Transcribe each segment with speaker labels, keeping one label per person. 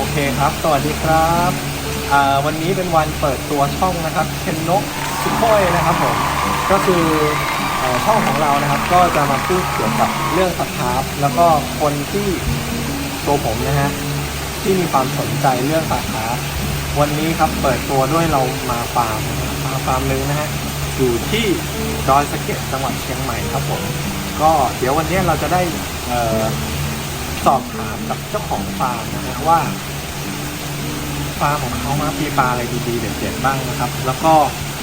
Speaker 1: โอเคครับ สวัสดีครับอ่าวันนี้เป็นวันเปิดตัวช่องนะครับเคนนกซุโคยนะครับผมก็คืออช่องของเรานะครับ ก็จะมาพูดเกี่ยวกับเรื่องสครับแล้วก็คนที่ตัวผมนะฮะที่มีความสนใจเรื่องสตาขาวันนี้ครับเปิดตัวด้วยเรามาฟาร์มนะครับมาฟาร์มนึงนะฮะอยู่ที่ดอยสะเก็ดจังหวัดเชียงใหม่ครับผมก็เดี๋ยววันนี้เราจะได้สอบถามกับเจ้าของฟาร์มนะฮะว่า ฟาร์มของเขามามีปลาอะไรดีๆเด็ดๆบ้างนะครับ แล้วก็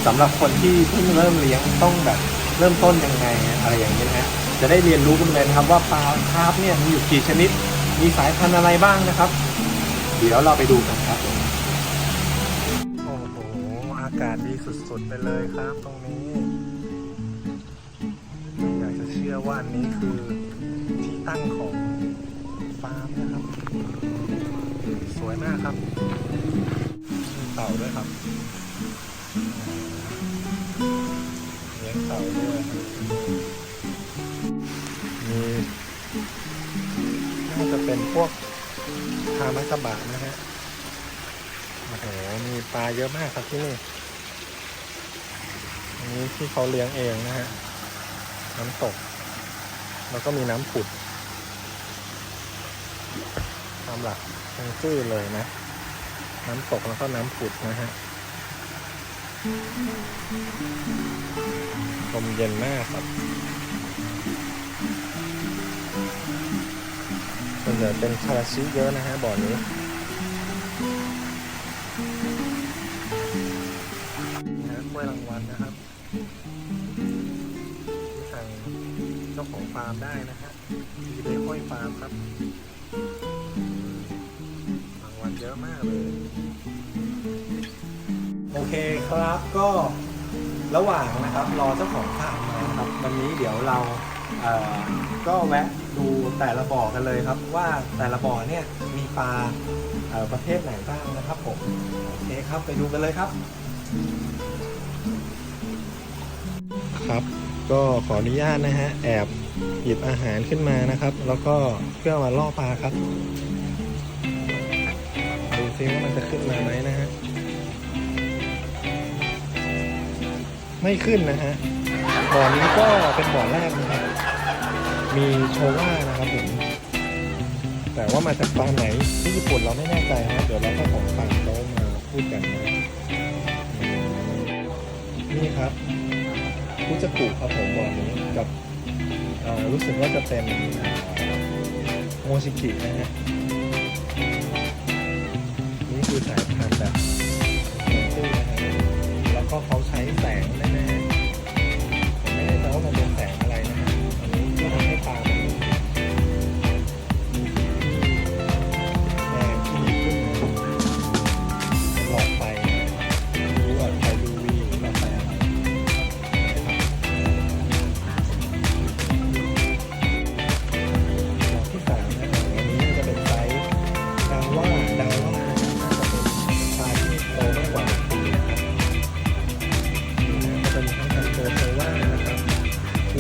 Speaker 1: สำหรับคนที่เพิ่งเริ่มเลี้ยงต้องแบบเริ่มต้นยังไงอะไรอย่างนี้นะจะได้เรียนรู้กันเลยนะครับว่าปลาคาร์ฟเนี่ยมีอยู่กี่ชนิด มีสายพันธุ์อะไรบ้างนะครับ เดี๋ยวเราไปดูกันครับ โอ้โห อากาศดีสุดๆไปเลยครับตรงนี้อยากจะเชื่อว่าอันนี้คือที่ตั้งของฟาร์มนะครับ สวยมากครับมีเต่าด้วยครับเลี้ยงเต่าด้วยมีน่าจะเป็นพวกทามัสบะนะฮะโอ้โหมีปลาเยอะมากครับที่นี่อันนี้ที่เขาเลี้ยงเองนะฮะน้ำตก แล้วก็มีน้ำผุด ตามหลักทางชื่อเลยนะ น้ำตกแล้วก็น้ำผุดนะฮะลมเย็นมากครับส่วนใหญ่เป็นคาราชิเยอะนะฮะบ่อนี้นะกล้วยรางวัลนะครับที่ทางเจ้าของฟาร์มได้นะฮะดีเบค่อยฟาร์มครับ อะมากเลย โอเคครับก็ระหว่างนะครับรอเจ้าของฟาร์มมานะครับวันนี้เดี๋ยวเราเอ่อก็แวะดูแต่ละบ่อกันเลยครับว่าแต่ละบ่อเนี่ยมีปลาเอ่อประเภทไหนบ้างนะครับผมโอเคครับไปดูกันเลยครับ ครับ ก็ขออนุญาตนะฮะแอบหยิบอาหารขึ้นมานะครับ แล้วก็เพื่อมาล่อปลาครับ ซิว่ามันจะขึ้นมาไหมนะฮะ ไม่ขึ้นนะฮะ บ่อนี้ก็เป็นบ่อแรกนะครับ มีโชว่านะครับผม แต่ว่ามาจากฟาร์มไหนที่ญี่ปุ่นเราไม่แน่ใจฮะเดี๋ยวเราก็ของฟาร์มเขามาพูดกันนะนี่ครับคุจะกุครับผมบ่อนี้กับอ่อรู้สึกว่าจะเป็นโมชิกินะฮะ ก็เขาใช้แสงน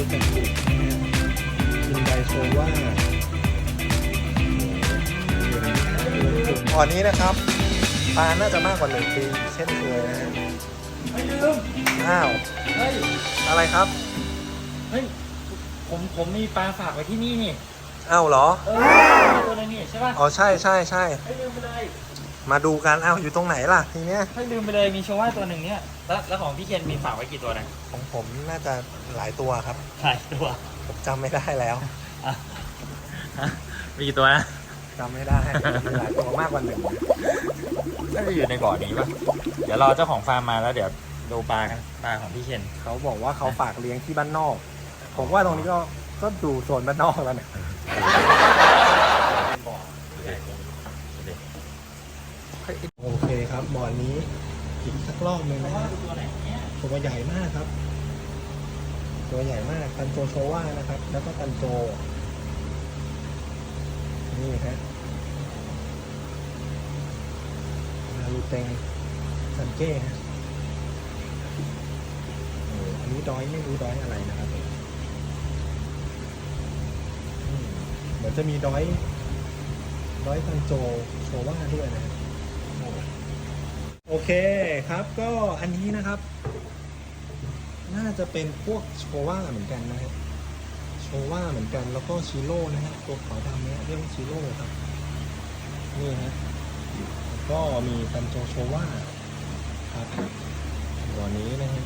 Speaker 1: คูจักุนะฮะคินไดโซว่าก่อนนี้นะครับปลาน่าจะมากกว่าหนึ่งปีเช่นเคยนะฮะ
Speaker 2: ไม่ลืม
Speaker 1: อ้าว
Speaker 2: เฮ้ย
Speaker 1: อะไรครับ
Speaker 2: เฮ้ย ผมผมมีปลาฝากไว้ที่นี่นี่
Speaker 1: อ้าวเหรอ
Speaker 2: เออตัวนึงนี่ใช่ป่ะ
Speaker 1: อ๋อใช่ใช่ใช่
Speaker 2: ไม่ลืมไปเลย
Speaker 1: มาดูกันอ้าวอยู่ตรงไหนล่ะทีเนี้ย
Speaker 2: ไม่ลืมไปเลยมีโชว่าตัวหนึ่งเนี่ยแล้วแล้วของพี่เคนมีฝากไว้กี่ตัวนะ
Speaker 1: ของผมน่าจะหลายตัวครับ
Speaker 2: หลายตัว
Speaker 1: ผมจำไม่ได้แล้ว
Speaker 2: อะฮะมีกี่ตัวนะ
Speaker 1: จำไม่ได้มีหลายตัวมากกว่าหนึ่ง
Speaker 2: น่าจะอยู่ในบ่อนี้ป่ะเดี๋ยวรอเจ้าของฟาร์มมาแล้วเดี๋ยวดูปลากันปลาของพี่เคน
Speaker 1: เขาบอกว่าเขาฝากเลี้ยงที่บ้านนอก ผมว่าตรงนี้ก็ก็ดูโซนบ้านนอกแล้วเนี่ย
Speaker 2: บ่อใหญ่เลย
Speaker 1: โอเคครับบ่อนี้อีกสักรอบหนึ่งนะฮะ
Speaker 2: ตัวไหนเนี่ย
Speaker 1: ตัวใหญ่มากครับ ตัวใหญ่มากตันโจโชว่านะครับ แล้วก็ตันโจ นี่ฮะนารูเต็งซันเก้ฮะโอ้อันนี้ดอยไม่รู้ดอยอะไรนะครับเหมือนจะมีดอยร้อยพันโจโชว่าด้วยนะโอ้ โอเคครับก็อันนี้นะครับ น่าจะเป็นพวกโชว่าเหมือนกันนะฮะโชว่าเหมือนกันแล้วก็ชิโร่นะฮะตัวขาวดำเนี่ยเรียกว่าชิโร่ครับนี่ฮะก็มีซันโจโชว่าครับตัวนี้นะฮะ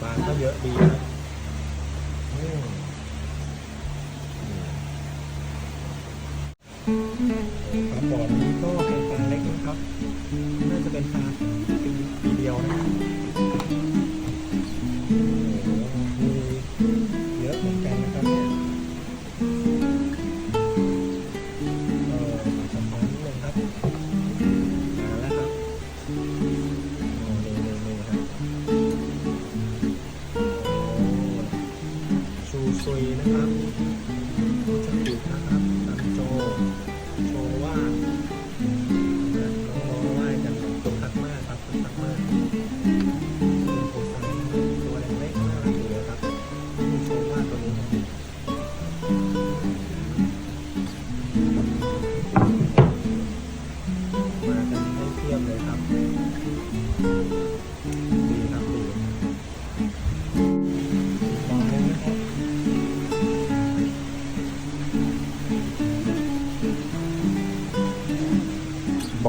Speaker 1: ปลาก็เยอะดีครับอืม ครับบ่อนี้ก็เป็นปลาเล็กนะครับ น่าจะเป็นปลาปีปีเดียวนะครับ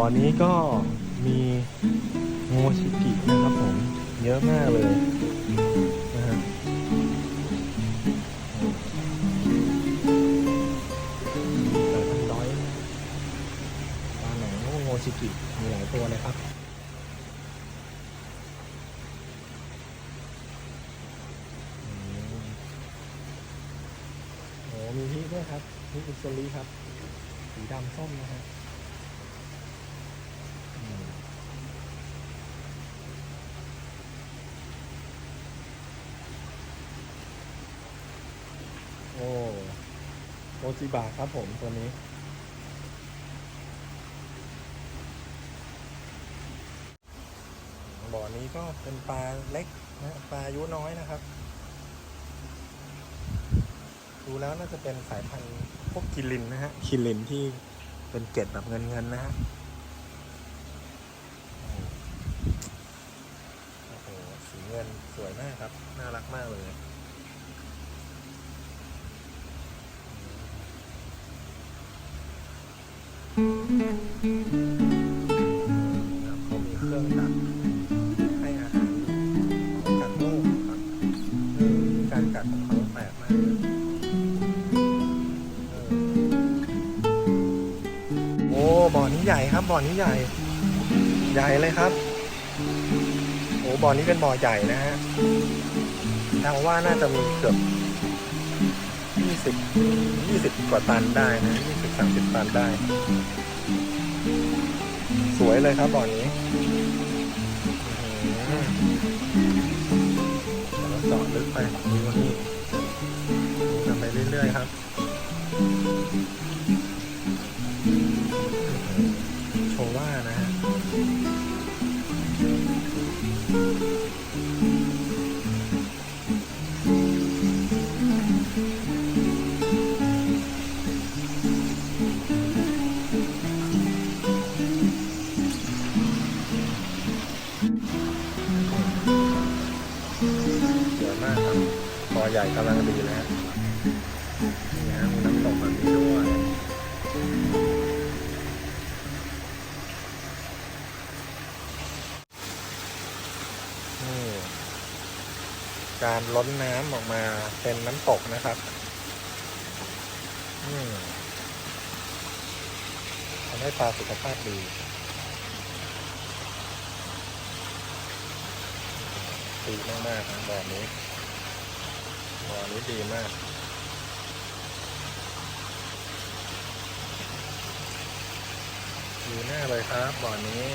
Speaker 1: อนนี้ก็มีโมชิกินะครับผม เยอะมากเลยนะฮะมีแต่ทั้งร้อยปลาหนังโมชิกิมีหลายตัวเลยครับอืมโอ้มีพี่ด้วยครับพี่อุซลีครับ สีดำส้มนะฮะอืม โอ้ โอจิบะครับผมตัวนี้ บ่อนี้ก็เป็นปลาเล็กนะปลาอายุน้อยนะครับ ดูแล้วน่าจะเป็นสายพันธุ์พวกคิรินนะฮะคิรินที่เป็นเกล็ดแบบเงินเงินนะฮะโอ้โหสีเงินสวยมากครับ น่ารักมากเลย ครับเขามีเครื่องดักให้อาหารเขากัดโลกครับเออการกัดของเขาแปลกมากโอ้บ่อนี้ใหญ่ครับบ่อนี้ใหญ่ ใหญ่เลยครับโอ้บ่อนี้เป็นบ่อใหญ่นะฮะเดาว่าน่าจะมีเกือบยี่สิบยี่สิบกว่าตันได้นะยี่สิบสามสิบตันได้ วยเลยครับบ่อนี้แล้วจอเดี๋ยวเจาะลึกไปดูนี่ทำไปเรื่อยๆครับโชว่านะฮะ กำลังดีเลยฮะนี่ฮะมีน้ำตกแบบนี้ด้วยนี่การล้นน้ำออกมาเป็นน้ำตกนะครับทำให้ปลาสุขภาพดีดีมากๆนะแบบนี้ บ่อนี้ดีมาก ดีแน่เลยครับบ่อนี้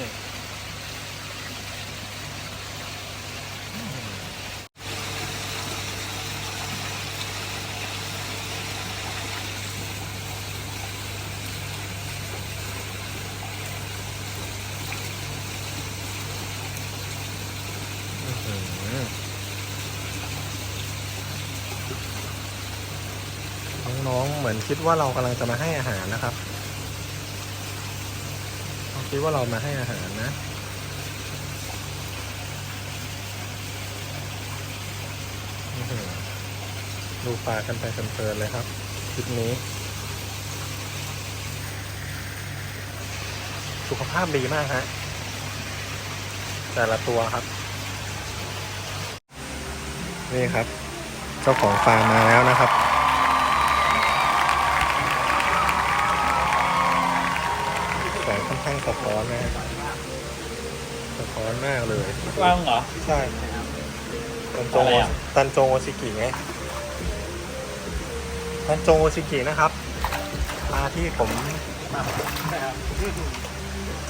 Speaker 1: อืมอื้อหือน้ น้อง เหมือนคิดว่าเรากำลังจะมาให้อาหารนะครับเขาคิดว่าเรามาให้อาหารนะดูปลากันไปเพลินเลยครับคลิปนี้ สุขภาพดีมากฮะแต่ละตัวครับ นี่ครับ เจ้าของฟาร์มมาแล้วนะครับ ข้างสะท้อนนะฮะสะท้อนมากเลย
Speaker 2: ว่างเหรอ
Speaker 1: ใช่ตันโจ
Speaker 2: อะไรอะ
Speaker 1: ตันโจโอชิกิไงตันโจโอชิกินะครับปลาที่ผม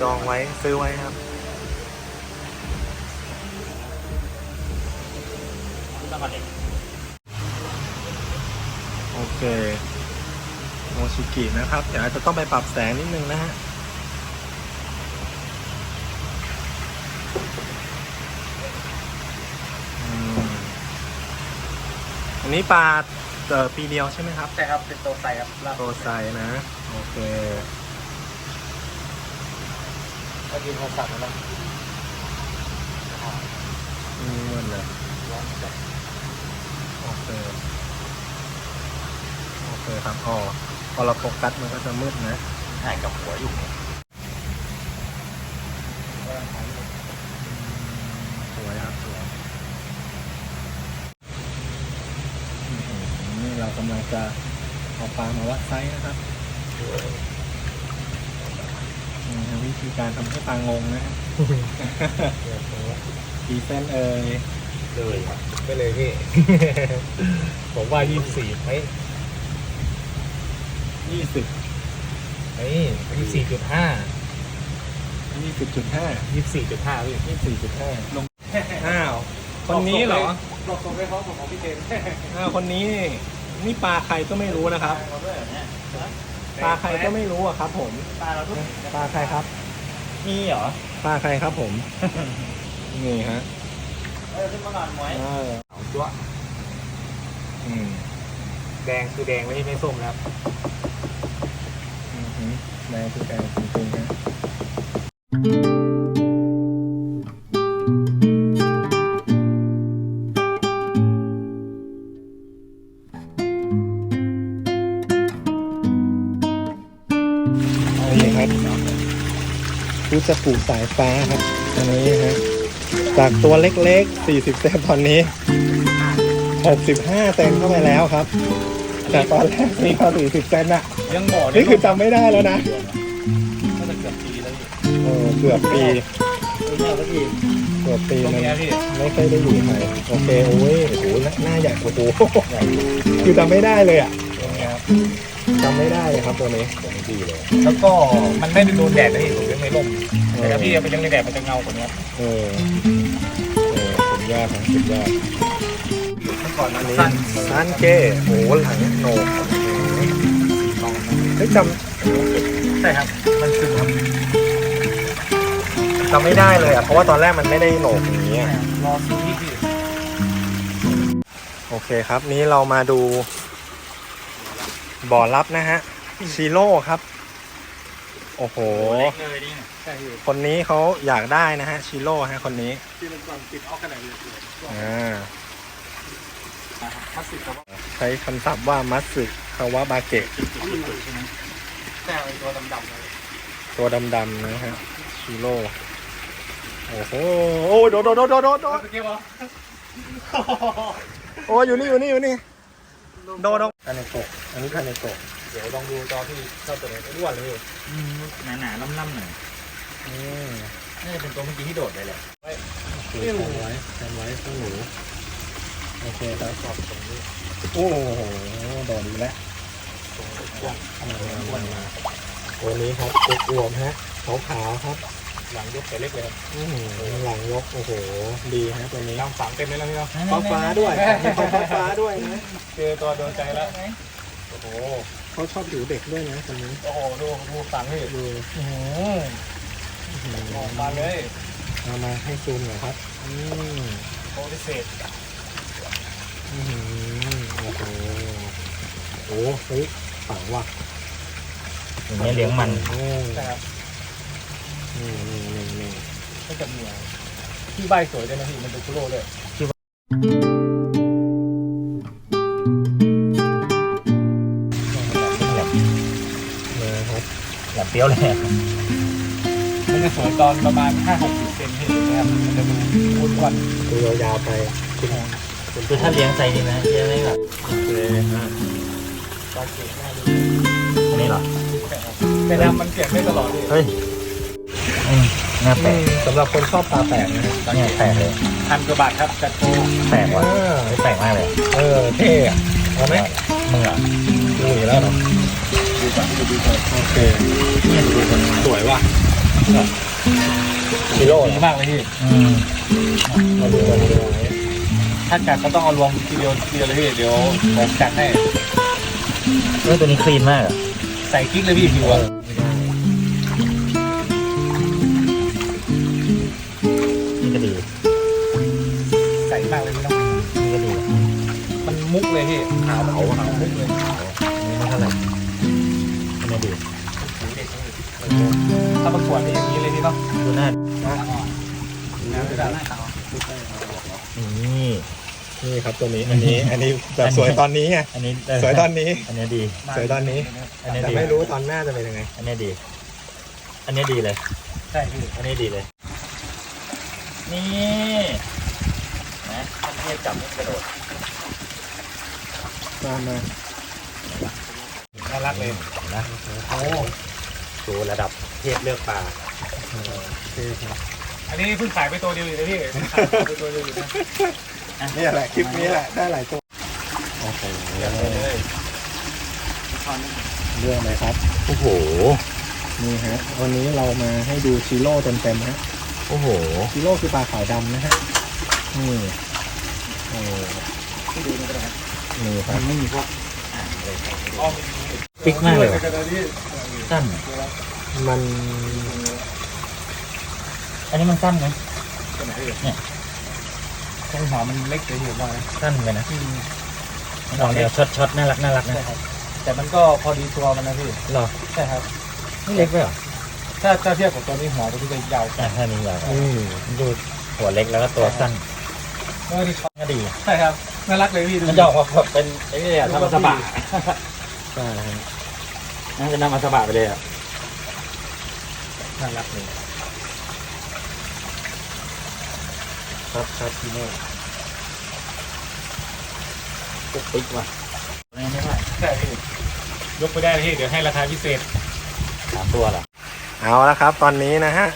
Speaker 1: จองไว้ซื้อไว้ครับ
Speaker 2: น้ำมันเอง
Speaker 1: โอเคโอชิกินะครับเดี๋ยวอาจจะต้องไปปรับแสงนิดนึงนะฮะ อันนี้ปลาเอ่อปีเดียวใช่ไหมครับ
Speaker 2: ใช่ครับเป็นตัวไซครับลาบ
Speaker 1: โตไซนะ โอเค
Speaker 2: ก็ยืนโทรศัพท์แล้ว
Speaker 1: อืมมืดเลยโอเคโอเคครับอ๋อพอเราโฟกัสมันก็จะมืดนะ
Speaker 2: ถ่ายกับหัวอยู่
Speaker 1: สวยครับสวยอื้อหือนี่เรา กำลังจะเอาปลามาวัดไซส์นะครับนี่ครับวิธีการทำให้ปลางงนะฮะกี่เส้นเอ่ย
Speaker 2: เลยครับ
Speaker 3: ไปเลยพี่ ผมว่ายี่สิบสี่เฮ้ย
Speaker 1: ยี่สิบ
Speaker 3: เฮ้ยยี่สี่จุดห้า
Speaker 1: ยี่สิบจุดห้า
Speaker 3: ยี่สี่จุดห้าพี่
Speaker 1: ยี่สี่จุดห้าลงอ้าว คนนี้เหรอ
Speaker 3: บอกตรงไปพร้อมของพี่เจน
Speaker 1: อ้าว คนนี้ นี่นี่ปลาใครก็ไม่รู้นะครับ
Speaker 2: เราด้วยเหรอเนี่ย
Speaker 1: ปลาใครก็ไม่รู้อะครับ ผม
Speaker 2: ปลาเราทุก
Speaker 1: ปลาใครครับ
Speaker 2: มีเหรอ
Speaker 1: ปลาใครครับผม นี่ฮะ
Speaker 2: เออขึ้นมาก่อนหมวย
Speaker 1: เออ
Speaker 3: เอาตัว
Speaker 1: อืม
Speaker 3: แดงคือแดงไม่ใช่ไม่ส้มนะครับ
Speaker 1: อืมฮึแดงคือแดงจริงๆนะ จะปลูกสายฟ้าครับอันนี้ฮะจากตัวเล็กๆ 40 เซนตอนนี้ 65 เซนเข้าไปแล้วครับจากตอนแรกนี่เขา40 เซนอะ
Speaker 3: ยังบ่อ
Speaker 1: นี่คือจำไม่ได้แล้วนะ
Speaker 3: น่าจะเกือบปีแล้วพี่
Speaker 1: เออเกือบปี
Speaker 3: ไม่ใช่แล้วพี่
Speaker 1: เกือบปี
Speaker 3: ตรง
Speaker 1: มัน
Speaker 3: เนี้ยพี่
Speaker 1: ไม่ค่อยได้อยู่ไทยโอเคโอ้ยโอ้โหหน้าหน้าใหญ่โอ้โหคือจำไม่ได้เลยอะ
Speaker 3: ตรงเนี้ยครับ
Speaker 1: จำไม่ได้เลยครับตัวนี้
Speaker 3: ตรงนี้ดีเลย แล้วก็มันไม่ได้โดนแดดนะพี่ผมยังไม่ร่ม แต่ถ้าพี่เอาไปยังในแดดมันจะเงากว่านี้
Speaker 1: เออเออสุดยอดครับสุดยอด
Speaker 3: เมื่อก่อน
Speaker 1: อั
Speaker 3: มันน
Speaker 1: นี้
Speaker 3: สั้น
Speaker 1: ซานเก้โอ้โหหลังโหนกเฮ้ยจ
Speaker 3: ใช่ครับ มันซึมครับำ
Speaker 1: จำไม่ได้เลยอะเพราะว่าตอนแรกมันไม่ได้โหนกอย่างนี้อะ
Speaker 3: รอซีรีส์พี่
Speaker 1: โอเคครับ นี้เรามาดู บ่อลับนะฮะชิโร่ครับ โอ้โห
Speaker 2: โอ้เล็กเลยนี่
Speaker 3: ใช่พี่
Speaker 1: คนนี้เขาอยากได้นะฮะ ชิโร่ฮะคนนี้
Speaker 3: ที่มันก่อนติดออกขนาดเลย
Speaker 1: อ่า
Speaker 3: พลาสติกครับ
Speaker 1: ใช้คำศัพท์ว่ามัตสึคาวะบาเกะ
Speaker 3: ใช่ไหมแต่ไอตัวดำๆเลย
Speaker 1: ตัวดำๆนะฮะชิโร่โอ้โหโอ้ยโดดโดดโดดโดดโดดโดด
Speaker 3: เมื่อกี้วะ
Speaker 1: โอ้ยอยู่นี่อยู่นี่อยู่นี่โดดโดดคาเนโกะอันนี้คาเนโกะ
Speaker 3: เดี๋ยวลองดูจอพี่เข้าตัวไหนอ้วนเลย
Speaker 2: หนาหนาๆล่ำๆหน่อย
Speaker 1: อืม
Speaker 2: น่าจะเป็นตัวเมื่อกี้ที่โดดไปแหละ
Speaker 1: ถือแทนไว้แทนไว้ข้างหนูโอเคครับขอบตรงนี้โอ้โหโดดดีแล้วมามามาตัวนี้ครับตัวอวมฮะขาวขาวๆครับ
Speaker 3: หลังยกแต่เล็กเลย
Speaker 1: อื้อหือหลังยกโอ้โห ดีฮะตัวนี้
Speaker 3: ดำฝังเต็มเลยแล้วพี่เนาะ
Speaker 1: ฟ้าฟ้าด้วยมีฟ้าฟ้าด้วยนะ
Speaker 3: เจอตัวโดนใจแล้วโอ้โห
Speaker 1: เขาชอบอยู่เด็กด้วยนะตัวนี้
Speaker 3: โอ้โห ดู ดูฝังพี่
Speaker 1: ดู
Speaker 3: อื้อหือออกมาเลย
Speaker 1: เอามาให้ซูมหน่อยครับ อืม
Speaker 3: โคตรพิเศษ
Speaker 1: อื้อหือโอ้โหอ้เฮ้ยฝังว่ะ
Speaker 2: อย่างเงี้ยเลี้ยงมัน
Speaker 1: โอ้
Speaker 3: นะครับ
Speaker 1: นี่นี่นี่นี่
Speaker 3: ก็จะมีที่ใบสวยด้วยนะพี่ มันดูคุโร่ด้วย
Speaker 1: เป
Speaker 2: รี้ยวเลย
Speaker 3: มันจะสวยตอนประมาณ5 6 0เซนที่นะครับมันจะดูอ้วน
Speaker 1: ตัวยาวๆไป
Speaker 2: คือถ้าเลี้ยงใจดีนะจะได้แบบ
Speaker 1: โอเคอะ
Speaker 3: ๆตอนเก็บง่ายดี
Speaker 2: อันนี้เหรอ
Speaker 3: แต่น้ำมันเปลี่ยนได้ตลอดเลย
Speaker 2: เฮ้ยอืมน่าแปลก
Speaker 1: สำหรับคนชอบปลาแปลกนะฮะ
Speaker 2: เนี่ยแปลกเลย
Speaker 3: พันกว่าบาทครับจัดโปร
Speaker 2: แปลกว่ะ
Speaker 1: เออ
Speaker 2: เฮ้ยแปลกมากเลย
Speaker 1: เออเท่อะเอาไหม
Speaker 2: มึงอะ
Speaker 1: ดูอยู่แล้วเหรอ
Speaker 3: ดู ก่อนดูดูก่อน
Speaker 1: โอเค
Speaker 2: เนี่ยดูมัน
Speaker 1: สวยว่ะชิโร่
Speaker 3: ดีมากเลยพี่
Speaker 2: อืม
Speaker 1: มาดูกันดูไว้
Speaker 3: ถ้าจัดก็ต้องเอารวมทีเดียวทีเดียวเลยพี่เดี๋ยวผมจัดให้
Speaker 2: เฮ้ยตัวนี้คลีนมากอะ
Speaker 3: ใส่กิ๊กเลยพี่ผิวอะ
Speaker 2: นี่ก็ดี
Speaker 3: ใส่มากเลยพี่เน้อง
Speaker 2: นี่ก็ดี
Speaker 3: มันมุกเลยพี่ขาวขาวขาวมุกเลย
Speaker 2: นี่ไม่เท่าไหร่ อันนี้ดี
Speaker 3: ถ้าประกวดนี่อย่างนี้เลยพี่เนาะ
Speaker 2: ดูหน้า
Speaker 3: น้ำจะได้ขาว
Speaker 2: นี่
Speaker 1: นี่ครับตัวนี้อันนี้อันนี้แบบสวยตอนนี้ไง
Speaker 2: อันนี้
Speaker 1: สวยตอนนี้
Speaker 2: อันนี้ดี
Speaker 1: สวยตอนนี้
Speaker 2: อันนี้
Speaker 1: แต่
Speaker 2: ดี
Speaker 1: ไม่รู้ตอนหน้าจะเป็นยังไง
Speaker 2: อันนี้ดี อันนี้ดีเลย
Speaker 3: ใช่พี่
Speaker 2: อันนี้ดีเลย นี่นะท่านเทพจับนี่กระโดด
Speaker 1: มามา
Speaker 3: น่ารักเลย
Speaker 2: นะ
Speaker 3: โอ้
Speaker 2: ดูระดับเทพเลือกปลา
Speaker 1: เออโอเคครับ
Speaker 3: อันนี้เพิ่งขายไปตัวเดียวอยู่นะพี่เพิ่งขายไปตัวเดียวอยู่นะ
Speaker 1: นี่แหละคลิปนี้แหละได้หลายตัวโอ้โห
Speaker 3: เลย
Speaker 1: เรื่องเลยครับ
Speaker 2: โอ้โห
Speaker 1: นี่ฮะวันนี้เรามาให้ดูชิโร่เต็มๆฮะ
Speaker 2: โอ้โห
Speaker 1: ชิโร่คือปลาขาวดำนะฮะนี่โอ้
Speaker 3: ที่ดูนี่ก็ได้
Speaker 1: นี่ครับ
Speaker 3: ไม่มีพวกอ้อม
Speaker 2: ปิ๊กมากเลยว่ะ
Speaker 3: กระดาษที่
Speaker 2: สั้น
Speaker 1: มัน
Speaker 2: อันนี้มันสั้นไหม
Speaker 3: ตัวไหนพี่
Speaker 2: เนี่ย
Speaker 3: ตรงหัวมันเล็กเฉยๆมา
Speaker 2: สั้นไปนะลองเดียวช็อตช็อตน่ารักน่ารักนะ
Speaker 3: ใช่ครับแต่มันก็พอดีตัวมันนะพี่
Speaker 2: หรอ
Speaker 3: ใช่ครับ
Speaker 2: ไม่เล็กไปหรอ
Speaker 3: ถ้าถ้าเทียบกับตัวนี้หัวตัวนี้จะยาว
Speaker 2: อะถ้านี้ยาว
Speaker 1: อืม
Speaker 2: ดูหัวเล็กแล้วก็ตัวสั้น
Speaker 3: เมื่อที่เขา
Speaker 2: ก็ดี
Speaker 3: ใช่ครับน่ารักเลยพี่ดู
Speaker 2: มันจะออกมาแบบเป็นไอ้นี่อะทำมาสบะ
Speaker 1: ใช่ฮะ
Speaker 2: น่าจะนำมาสบะไปเลยอะ
Speaker 3: น่ารักเลย
Speaker 1: ครับครับชิโร่
Speaker 2: ปุ๊กปิ๊กว่ะไม่ไม่ว่า
Speaker 3: ใช่พี่ยกไปได้เลยพี่เดี๋ยวให้ราคาพิเศษ
Speaker 2: สามตัวเหรอ
Speaker 1: เอาละครับ ตอนนี้นะฮะ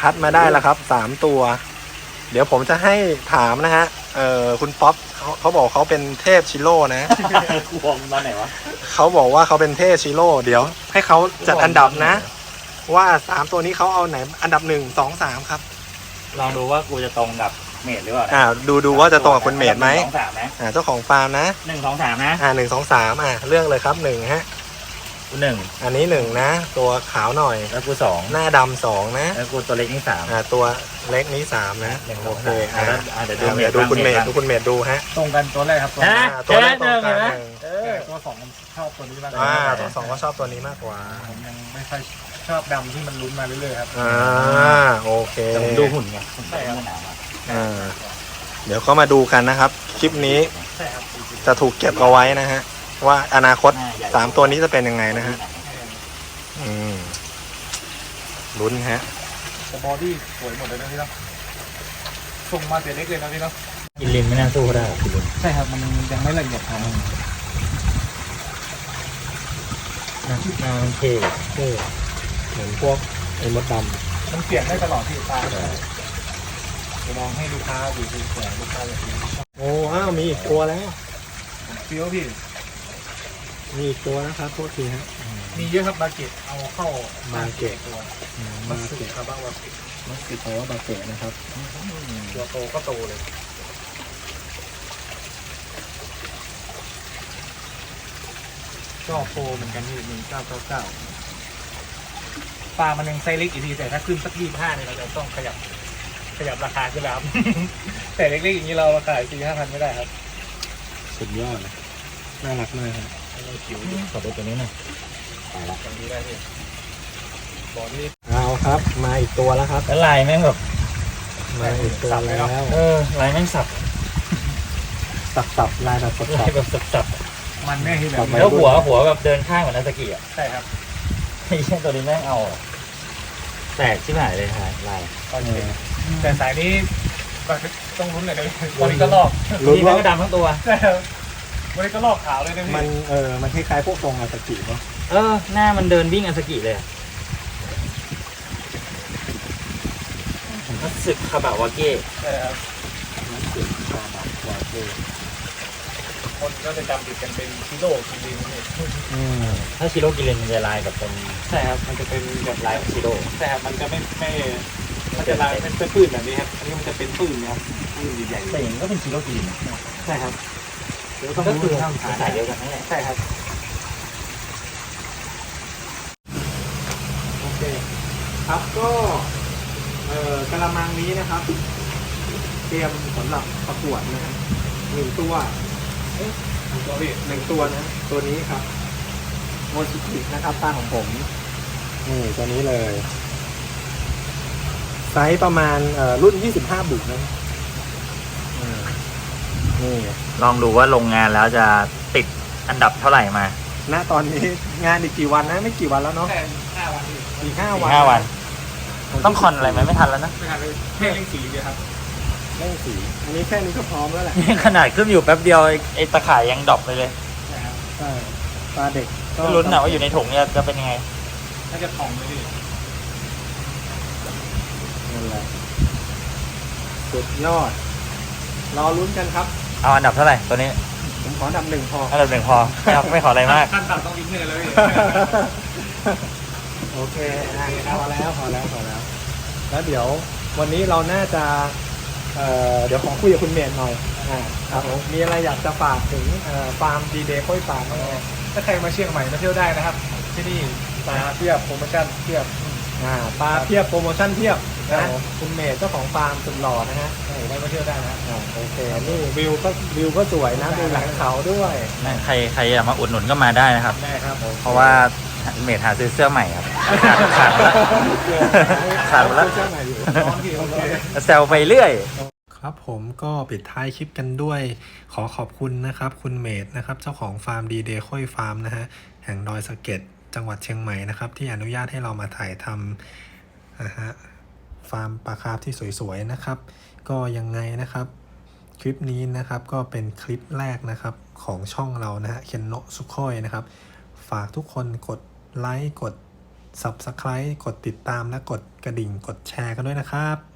Speaker 1: คัดมาได้แล้วครับสามตัว เดี๋ยวผมจะให้ถามนะฮะ เอ่อคุณป๊อปเขาเขาบอกเขาเป็นเทพชิโร่นะ
Speaker 2: กูบอกมึงตอนไหนวะ
Speaker 1: เขาบอกว่าเขาเป็นเทพชิโร่เดี๋ยว ให้เขาจัดอันดับนะ ว่าสามตัวนี้เขาเอาไหนอันดับหนึ่งสองสามครับ
Speaker 2: ลองดูว่ากูจะตรงกับเมดหรือเปล่านะ
Speaker 1: อ่าดูดูว่าจะตรงกับคุณเมดไหม
Speaker 2: นึ่งสองสามนะ
Speaker 1: อ่าเจ้าของฟาร์มนะ
Speaker 2: หนึ่งสองสามนะ
Speaker 1: อ่าหนึ่งสองสามอ่าเรื่องเลยครับหนึ่งฮะ
Speaker 2: กูหนึ่ง
Speaker 1: อันนี้หนึ่งนะ ตัวขาวหน่อย
Speaker 2: แล้วกูสอง
Speaker 1: หน้าดำสองนะ
Speaker 2: แล้วกูตัวเล็กนี่สาม
Speaker 1: อ่า ตัวเล็กนี้สามนะ
Speaker 2: หนึ่งส
Speaker 1: โอ
Speaker 2: อง
Speaker 1: เค
Speaker 2: สาม
Speaker 1: อ่า
Speaker 2: อะเดี๋ยวดู
Speaker 1: อ่า
Speaker 2: เม
Speaker 1: เดี๋ย
Speaker 2: ด
Speaker 1: วดูคุณเมด
Speaker 2: บ้าง
Speaker 1: ดูคุณเมดดูฮะ
Speaker 3: ตรงกันตัวแรกครับตัว
Speaker 2: อะ
Speaker 1: อ่าตัวแรก
Speaker 2: เจอ
Speaker 1: ตรงกลาง
Speaker 2: เห็นไหม
Speaker 1: หนึ่ง
Speaker 2: เอ
Speaker 3: แต่
Speaker 2: อ
Speaker 3: ตัวสองมันชอบตัวนี้มากก
Speaker 1: อ่า
Speaker 3: ว่า
Speaker 1: ตัวสองก็ชอบตัวนี้มากกว่า
Speaker 3: ผมยังไม่ค่อยชอบดำที่มันลุ้นมาเรื่อยๆครับ
Speaker 1: อ่าโอเค
Speaker 2: แต่ผมดูหุ่นไงหุ่นใส่มันหนาวอะ
Speaker 1: อ่าเดี๋ยวก็มาดูกันนะครับ คลิปนี้
Speaker 3: ใช่ครับ
Speaker 1: จะถูกเก็บเอาไว้นะฮะ ว่าอนาคต
Speaker 2: หน้ใหญ่
Speaker 1: สามตัวนี้จะเป็นยังไงนะฮะอืมลุ้นฮะ
Speaker 3: แต่บอดี้สวยหมดเลยนะพี่เนาะส่งมาแต่เล็กเลยนะพี่เนาะ
Speaker 2: กินลินไม่น่าสู้ได้หรอกกินลิน
Speaker 3: ใช่ครับ มันยังไม่ละเอียดพอ
Speaker 2: น้ำน้ำเท่
Speaker 1: เท่เหมือนพวกไอ้มดด
Speaker 3: มันเปลี่ยนได้ตลอดที่ตาจะลองให้ลูกค้าดูดูแสลูกค้าจะดีชอบำ
Speaker 1: โอ้อ้าวมีอีกตัวแล้ว
Speaker 3: เฟี้ยวพี่
Speaker 1: มีอีกตัวนะครับโทษทีฮะ
Speaker 3: มีเยอะครับมาเก็ตเอาเข้า
Speaker 1: มาเก็ต
Speaker 3: ตัว
Speaker 1: อืม
Speaker 3: มา
Speaker 1: มา
Speaker 3: สุด
Speaker 1: เกะ
Speaker 3: ครับว่า
Speaker 1: มาติดเพราะว่าบาเกะนะครับ
Speaker 3: ตัวโตก็โตเลยก็โฟเหมือนกันที่หนึ่งเก้าเก้าเก้าปลามันยังไซส์เล็กอยู่ทีแต่ถ้าขึ้นสักยี่ห้าเนี่ยเราจะต้องขยับขยับราคาขึ้นแล้วครับแต่เล็กๆอย่างนี้เราราคาสี่ห้าพันไม่ได้ครับ
Speaker 1: สุดยอดเลยน่ารักมากครับ
Speaker 3: ยัง จิ๋ว
Speaker 2: ขอดูตัวนี้หน่อย
Speaker 3: ยังดีได้พี่บ่อนี้
Speaker 1: เอาครับ มาอีกตัวแล้วครับ
Speaker 2: แล้วลายแม่งแบบ
Speaker 1: มาอีกตัวแล้ว
Speaker 2: เออลายแม่งสับ
Speaker 1: สับสับๆลายแบบสับ
Speaker 2: ลา
Speaker 1: สั
Speaker 2: ย
Speaker 1: บ
Speaker 2: แบบสับ
Speaker 3: มันแน่ที่แบบ
Speaker 1: ต่อ
Speaker 2: ๆ
Speaker 1: ไป
Speaker 2: แล้วหัวหัวแบบเดินข้างเหมือนนาสกิอะ
Speaker 3: ใช่ครับ
Speaker 2: ไอ้เช่นตัวนี้แม่งเอาอะแตกชิบหายเลยฮะลาย
Speaker 3: ก็จริงแต่สายนี้ก็ต้องลุ้นเลยนะพี่วันนี้ก็ลอก
Speaker 1: รู้
Speaker 2: นี่แม่
Speaker 1: ว่าง
Speaker 2: ก็ดำทั้งตัว
Speaker 3: ใช่ครับ วันนี้ก็ลอกขาวเลยนะพี่
Speaker 1: มันเออมันคล้ายๆพวกทรงอาสกิเนาะ
Speaker 2: เออ หน้ามันเดินวิ่งอาสกิเลยอะนัตสึคาบาวาเกะ
Speaker 3: ใช่ครับ
Speaker 1: นักสืบชาบักวาเก
Speaker 3: คนก็จะจำผิดกันเป็นชิโร่คิรินนี่
Speaker 1: อืม
Speaker 2: ถ้าชิโร่กิเลนมันจะลายแบบเป็น
Speaker 3: ใช่ครับ มันจะเป็นแบบ
Speaker 2: ลายของชิโร่
Speaker 3: ใช่ครับมันจะไม่ไม่มันจะลายเป็นปืนแบบนี้ครับอันนี้มันจะเป็นปืนนะครับปืนใหญ่
Speaker 2: แต่อย่างนี้ก็เป็นชิโร่กิเลนนะ
Speaker 3: ๆใช่ครับเดี๋ยวต้อง
Speaker 2: ก็
Speaker 3: รู้
Speaker 2: คือ
Speaker 3: ทางฐาน
Speaker 2: สายเดียวกันนั่นแหละ
Speaker 3: ใช่ครับ
Speaker 1: โอเคครับก็เอ่อกระมังนี้นะครับ เตรียมสำหรับประกวดนะฮะหนึ่งตัว
Speaker 3: ตัวพี่
Speaker 1: หนึ่งตัวนะตัวนี้ครับโมชิคินะครับตาของผมนี่ตัวนี้เลยไซส์ประมาณเอ่อรุ่น 25 บุกนะอืม นี่
Speaker 2: ลองดูว่าลงงานแล้วจะติดอันดับเท่าไหร่มา
Speaker 1: ณตอนนี้งานอีกกี่วันนะไม่กี่วันแล้วเนาะ
Speaker 3: แค่ห้าวันพี่
Speaker 1: อีกห้า
Speaker 2: อีก
Speaker 1: วัน
Speaker 2: ห้าวัน ต้องคอนอะไรไหมไม่ทันแล้วนะ
Speaker 3: ไม่ทันเลยแค่เล่นสีเดียวครับ
Speaker 1: เล่นสีอันนี้แค่นี้ก็พร้อมแล้วแหละ
Speaker 2: นี่ขนาดขึ้นอยู่แป๊บเดียวไอ้ไอ้ตะข่ายยังดรอปไปเลย
Speaker 3: ใช่ครับ
Speaker 1: ใช่ปลาเด็กก็
Speaker 2: ลุ้นนะว่าอยู่ในถุงเนี่ยจะเป็นยังไง
Speaker 3: น่าจะผ่องเลยพี่
Speaker 1: นั่นแหละสุดยอดรอลุ้นกันครับ
Speaker 2: เอาอันดับเท่าไหร่ตัวนี้
Speaker 1: ผมขออันดับหนึ่งพอ
Speaker 2: อันดับหนึ่งพอไม่เอาไม่ขออะไรมาก
Speaker 3: ขั้นต่ำต้องวินเนอร์เลยพี่
Speaker 1: โอเคอะพอแล้วพอแล้วพอแล้ว แล้วเดี๋ยววันนี้เราน่าจะ เอ่อเดี๋ยวขอคุยกับคุณเมนหน่อยอ่าครับผมมีอะไรอยากจะฝากถึงเอ่อฟาร์มดีเดย์ค่อยฟาร์มบ้างไหม
Speaker 3: ถ้าใครมาเชียงใหม่มาเที่ยวได้นะครับ ที่นี่ปลาเทียบโปรโมชั่นเทียบ
Speaker 1: อ่าปลาเพียบโปรโมชั่นเพียบ
Speaker 3: ครั
Speaker 1: นะ
Speaker 3: บผม
Speaker 1: คุณเมย์เจ้าของฟาร์มสุดหล่อนะฮะ
Speaker 3: โอ้โหได้มาเที่ยวได้นะ
Speaker 1: อ่าโอเคนี่วิวก็วิวก็สวยนะดูหลังเขาด้วย
Speaker 2: นั่นใครใครอยากมาอุดหนุนก็มาได้นะครับ
Speaker 3: ได้ครับผม
Speaker 2: เพราะว่าเมทหาซื้อเสื้อใหม่ครับขาดขาดแล้วขาดแล้ว
Speaker 1: เชื่อไหนอยู่
Speaker 3: ร้อนพี่โอเค
Speaker 2: แซวไปเรื่อย
Speaker 1: ครับผมก็ปิดท้ายคลิปกันด้วย ขอขอบคุณนะครับคุณเมธนะครับ เจ้าของฟาร์มดีเดย์ค่อยฟาร์มนะฮะแห่งดอยสะเก็ดจังหวัดเชียงใหม่นะครับ ที่อนุญาตให้เรามาถ่ายทำนะฮะ ฟาร์มปลาคาร์ฟที่สวยๆนะครับ ก็ยังไงนะครับ คลิปนี้นะครับก็เป็นคลิปแรกนะครับของช่องเรานะฮะเคนโนสุคอยนะครับ ฝากทุกคนกดไลค์กด Subscribe กดติดตามและกดกระดิ่งกดแชร์กันด้วยนะครับ